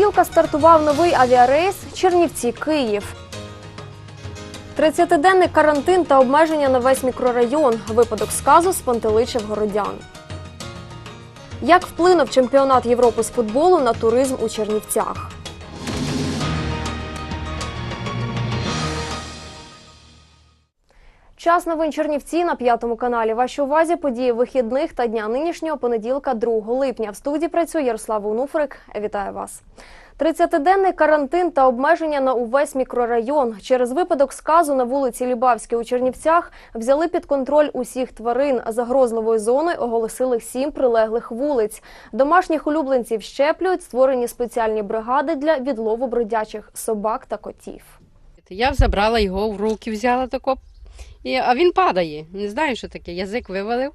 понеділка стартував новий авіарейс Чернівці Київ. 30-денний карантин та обмеження на весь мікрорайон. Випадок сказу спантеличив городян. Як вплинув чемпіонат Європи з футболу на туризм у Чернівцях? Час новин Чернівці на п'ятому каналі. Вашій увазі події вихідних та дня нинішнього понеділка, 2 липня. В студії працює Ярослав Унуфрик. Вітаю вас. 30-денний карантин та обмеження на увесь мікрорайон. Через випадок сказу на вулиці Лібавській у Чернівцях взяли під контроль усіх тварин. Загрозливою зоною оголосили сім прилеглих вулиць. Домашніх улюбленців щеплюють, створені спеціальні бригади для відлову бродячих собак та котів. Я забрала його в руки, взяла тако, і, а він падає. Не знаю, що таке. Язик вивалив.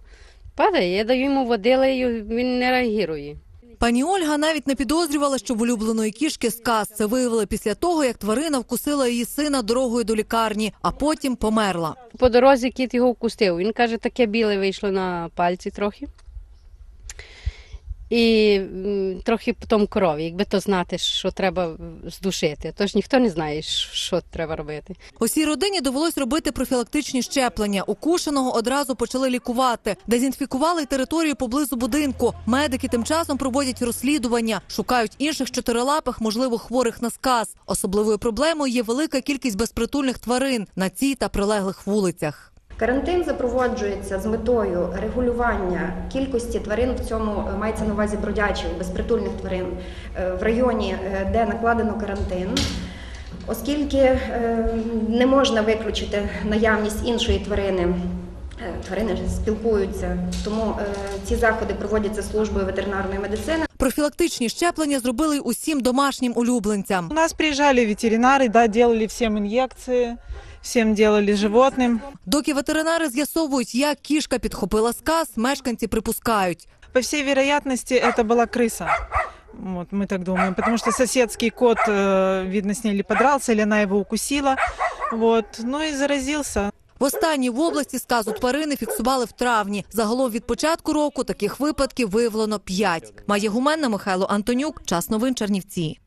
Падає, я даю йому водилею, він не реагує. Пані Ольга навіть не підозрювала, що в улюбленої кішки сказ. Це виявили після того, як тварина вкусила її сина дорогою до лікарні, а потім померла. По дорозі кіт його вкустив. Він каже, таке біле вийшло на пальці трохи. І трохи потім крові, якби то знати, що треба здушити. Тож ніхто не знає, що треба робити. Усій родині довелось робити профілактичні щеплення. Укушеного одразу почали лікувати, дезінфікували територію поблизу будинку. Медики тим часом проводять розслідування, шукають інших чотирилапих, можливо, хворих на сказ. Особливою проблемою є велика кількість безпритульних тварин на цій та прилеглих вулицях. Карантин запроваджується з метою регулювання кількості тварин в цьому е, мається на увазі бродячих безпритульних тварин е, в районі, е, де накладено карантин. Оскільки не можна виключити наявність іншої тварини, тварини спілкуються, тому ці заходи проводяться службою ветеринарної медицини. Профілактичні щеплення зробили усім домашнім улюбленцям. У нас приезжали ветеринары, да, делали всем инъекции, всем делали животным. Доки ветеринари з'ясовують, як кішка підхопила сказ, мешканці припускають. По всей вероятности, это была крыса. Вот, мы так думаем, потому что соседский кот, э, видно, с ней или подрался, или она его укусила. Вот, ну и заразился. Востаннє в області сказу тварини фіксували в травні. Загалом від початку року таких випадків виявлено п'ять. Має гуменна Михайло Антонюк. Час новин Чернівці.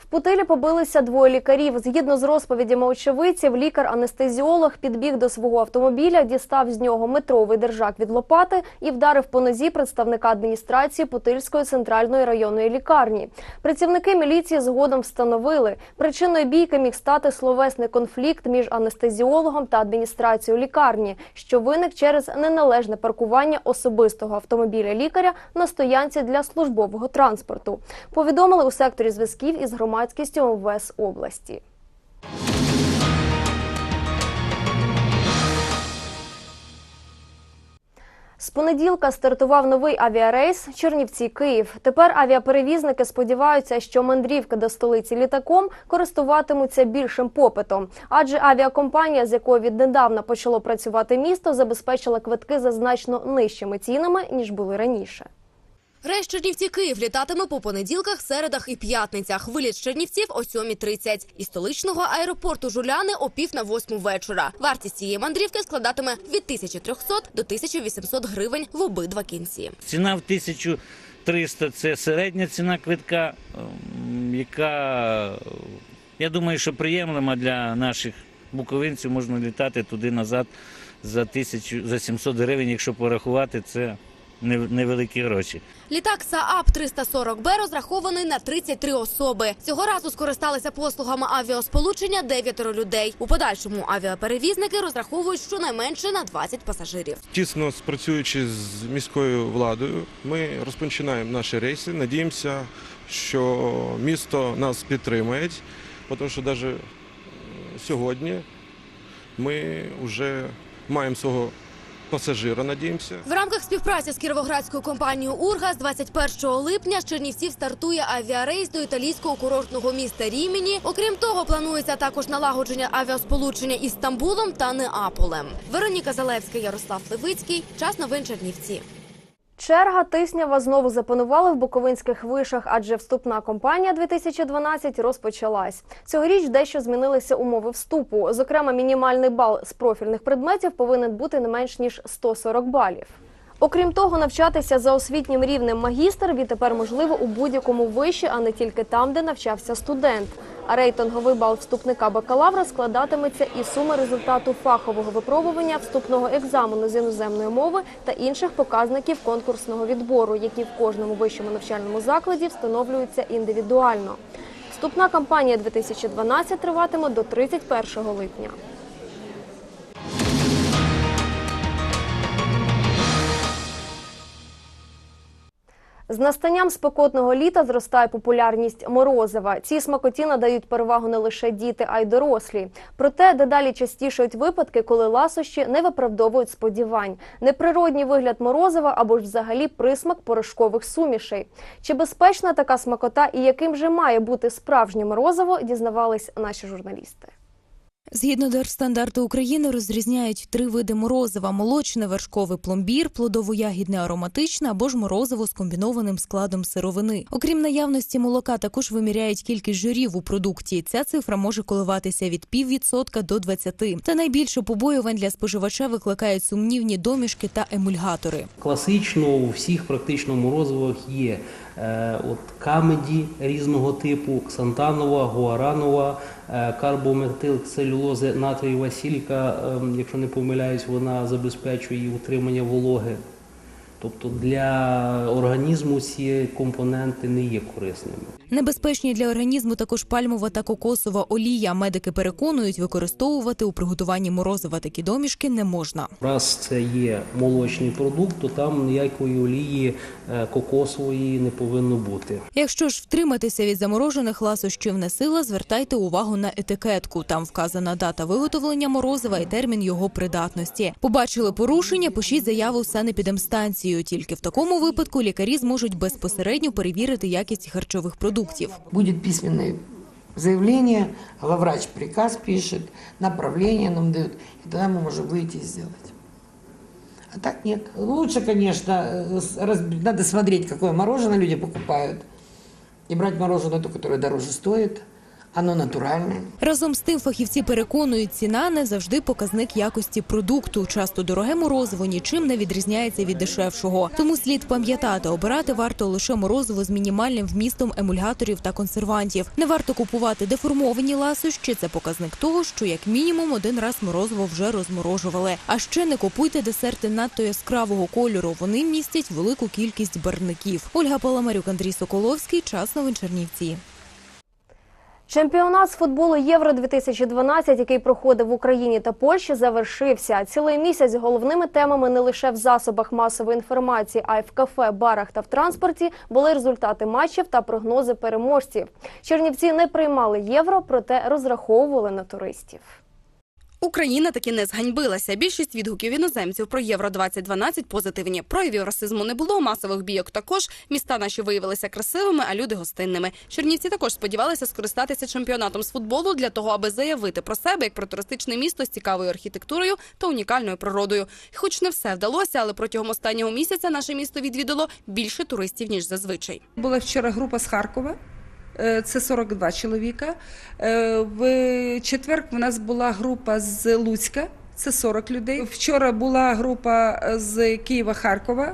В Путилі побилися двоє лікарів. Згідно з розповідями очевидців, лікар-анестезіолог підбіг до свого автомобіля, дістав з нього метровий держак від лопати і вдарив по нозі представника адміністрації Путильської центральної районної лікарні. Працівники міліції згодом встановили, причиною бійки міг стати словесний конфлікт між анестезіологом та адміністрацією лікарні, що виник через неналежне паркування особистого автомобіля лікаря на стоянці для службового транспорту. Повідомили у секторі зв'язків із громадськістю МВС області. З понеділка стартував новий авіарейс Чернівці Київ. Тепер авіаперевізники сподіваються, що мандрівки до столиці літаком користуватимуться більшим попитом, адже авіакомпанія, з якою віднедавна почало працювати місто, забезпечила квитки за значно нижчими цінами ніж були раніше. Рейс Чернівці Київ літатиме по понеділках, середах і п'ятницях. Виліт з Чернівців о 7.30. Із столичного аеропорту Жуляни о пів на восьму вечора. Вартість цієї мандрівки складатиме від 1300 до 1800 гривень в обидва кінці. Ціна в 1300 – це середня ціна квитка, ем, яка, я думаю, що приємлива для наших буковинців. Можна літати туди-назад за, 1000, за 700 гривень, якщо порахувати, це невеликі гроші. Літак СААП 340Б розрахований на 33 особи. Цього разу скористалися послугами авіасполучення дев'ятеро людей. У подальшому авіаперевізники розраховують щонайменше на 20 пасажирів. Тісно спрацюючи з міською владою, ми розпочинаємо наші рейси. Надіємося, що місто нас підтримає, тому що навіть сьогодні ми вже маємо свого пасажира, надіємося. В рамках співпраці з кіровоградською компанією Урга з 21 липня з Чернівців стартує авіарейс до італійського курортного міста Ріміні. Окрім того, планується також налагодження авіасполучення із Стамбулом та Неаполем. Вероніка Залевська, Ярослав Левицький. Час новин Чернівці. Черга тиснява знову запанувала в буковинських вишах, адже вступна кампанія 2012 розпочалась. Цьогоріч дещо змінилися умови вступу. Зокрема, мінімальний бал з профільних предметів повинен бути не менш ніж 140 балів. Окрім того, навчатися за освітнім рівнем магістр відтепер можливо у будь-якому виші, а не тільки там, де навчався студент. А рейтинговий бал вступника бакалавра складатиметься із суми результату фахового випробування, вступного екзамену з іноземної мови та інших показників конкурсного відбору, які в кожному вищому навчальному закладі встановлюються індивідуально. Вступна кампанія 2012 триватиме до 31 липня. З настанням спекотного літа зростає популярність морозива. Ці смакоті надають перевагу не лише діти, а й дорослі. Проте дедалі частішають випадки, коли ласощі не виправдовують сподівань. Неприродній вигляд морозива або ж взагалі присмак порошкових сумішей. Чи безпечна така смакота і яким же має бути справжнє морозиво, дізнавались наші журналісти. Згідно Держстандарту України розрізняють три види морозива: молочне, вершковий пломбір, плодово-ягідне ароматичне або ж морозиво з комбінованим складом сировини. Окрім наявності молока, також виміряють кількість жирів у продукті. Ця цифра може коливатися від піввідсотка до 20. Та найбільше побоювань для споживача викликають сумнівні домішки та емульгатори. Класично у всіх практично морозивах є от камеді різного типу, ксантанова, гуаранова, е, карбометилцелюлози, натрієва сілька, е, якщо не помиляюсь, вона забезпечує утримання вологи. Тобто для організму ці компоненти не є корисними. Небезпечні для організму також пальмова та кокосова олія. Медики переконують, використовувати у приготуванні морозива такі домішки не можна. Раз це є молочний продукт, то там ніякої олії е, кокосової не повинно бути. Якщо ж втриматися від заморожених ласощів не сила, звертайте увагу на етикетку. Там вказана дата виготовлення морозива і термін його придатності. Побачили порушення, пишіть заяву в санепідемстанцію. Тільки в такому випадку лікарі зможуть безпосередньо перевірити якість харчових продуктів. Будет письменное заявление, главврач приказ пишет, направление нам дают, и тогда мы можем выйти и сделать. А так нет. Лучше, конечно, э, разб- надо смотреть, какое мороженое люди покупают, и брать мороженое то, которое дороже стоит. Оно натуральное. Разом з тим фахівці переконують, ціна не завжди показник якості продукту. Часто дороге морозиво нічим не відрізняється від дешевшого. Тому слід пам'ятати, обирати варто лише морозиво з мінімальним вмістом емульгаторів та консервантів. Не варто купувати деформовані ласощі. Це показник того, що як мінімум один раз морозиво вже розморожували. А ще не купуйте десерти надто яскравого кольору. Вони містять велику кількість барвників. Ольга Паламарюк, Андрій Соколовський. Час новин Чернівці. Чемпіонат з футболу Євро 2012 який проходив в Україні та Польщі, завершився. Цілий місяць головними темами не лише в засобах масової інформації, а й в кафе, барах та в транспорті були результати матчів та прогнози переможців. Чернівці не приймали євро, проте розраховували на туристів. Україна таки не зганьбилася. Більшість відгуків іноземців про євро 2012 позитивні. Проявів расизму не було, масових бійок також. Міста наші виявилися красивими, а люди гостинними. Чернівці також сподівалися скористатися чемпіонатом з футболу для того, аби заявити про себе як про туристичне місто з цікавою архітектурою та унікальною природою. Хоч не все вдалося, але протягом останнього місяця наше місто відвідало більше туристів ніж зазвичай. Була вчора група з Харкова. Е, Це 42 чоловіка. Е, В четвер в нас була група з Луцька. Це 40 людей. Вчора була група з Києва-Харкова.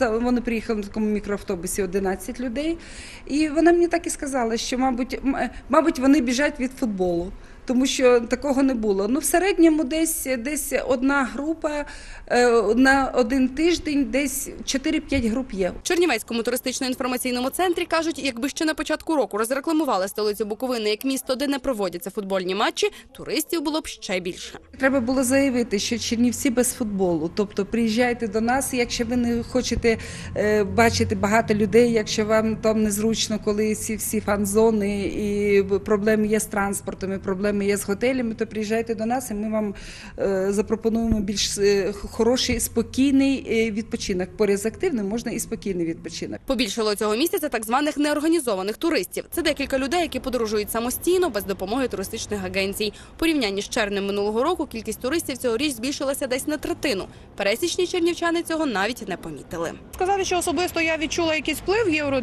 Е, Вони приїхали на такому мікроавтобусі 11 людей. І вона мені так і сказала, що, мабуть, е, мабуть, вони біжать від футболу. Тому що такого не було. Ну, в середньому десь, десь одна група е, на один тиждень, десь 4-5 груп є. В Чернівецькому туристично-інформаційному центрі кажуть, якби ще на початку року розрекламували столицю Буковини як місто, де не проводяться футбольні матчі, туристів було б ще більше. Треба було заявити, що Чернівці без футболу. Тобто приїжджайте до нас, якщо ви не хочете е, бачити багато людей, якщо вам там незручно, коли ці всі фан-зони і проблеми є з транспортом, і проблеми є з готелями, то приїжджайте до нас, і ми вам е, запропонуємо більш е, хороший, спокійний е, відпочинок. Поряд з активним можна і спокійний відпочинок. Побільшало цього місяця так званих неорганізованих туристів. Це декілька людей, які подорожують самостійно без допомоги туристичних агенцій. Порівнянні з червнем минулого року кількість туристів цьогоріч збільшилася десь на третину. Пересічні чернівчани цього навіть не помітили. Сказати, що особисто я відчула якийсь вплив євро.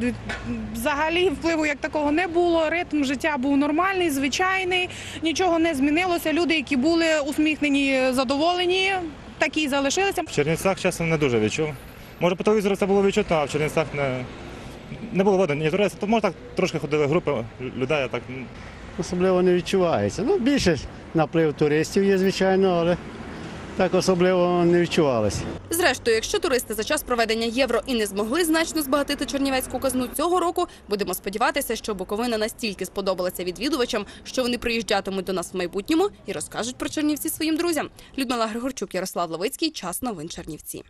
Взагалі впливу як такого не було. Ритм життя був нормальний, звичайний, нічого не змінилося. Люди, які були усміхнені, задоволені, такі й залишилися. В Чернівцях, чесно, не дуже відчув. Може по телевізору це було відчутно, а в Чернівцях не, не було видно ні туристів. То може так трошки ходили групи людей, так особливо не відчувається. Ну, більше наплив туристів є, звичайно, але так особливо не відчувалося. Зрештою, якщо туристи за час проведення євро і не змогли значно збагатити чернівецьку казну цього року, будемо сподіватися, що Буковина настільки сподобалася відвідувачам, що вони приїжджатимуть до нас в майбутньому і розкажуть про Чернівці своїм друзям. Людмила Григорчук, Ярослав Ловицький, Час новин Чернівці.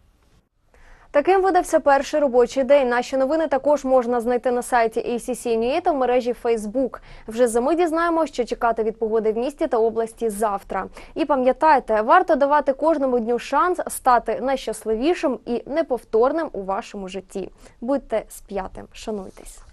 Таким видався перший робочий день. Наші новини також можна знайти на сайті ACC News та в мережі Facebook. Вже за ми дізнаємо, що чекати від погоди в місті та області завтра. І пам'ятайте, варто давати кожному дню шанс стати найщасливішим і неповторним у вашому житті. Будьте сп'ятим, шануйтесь.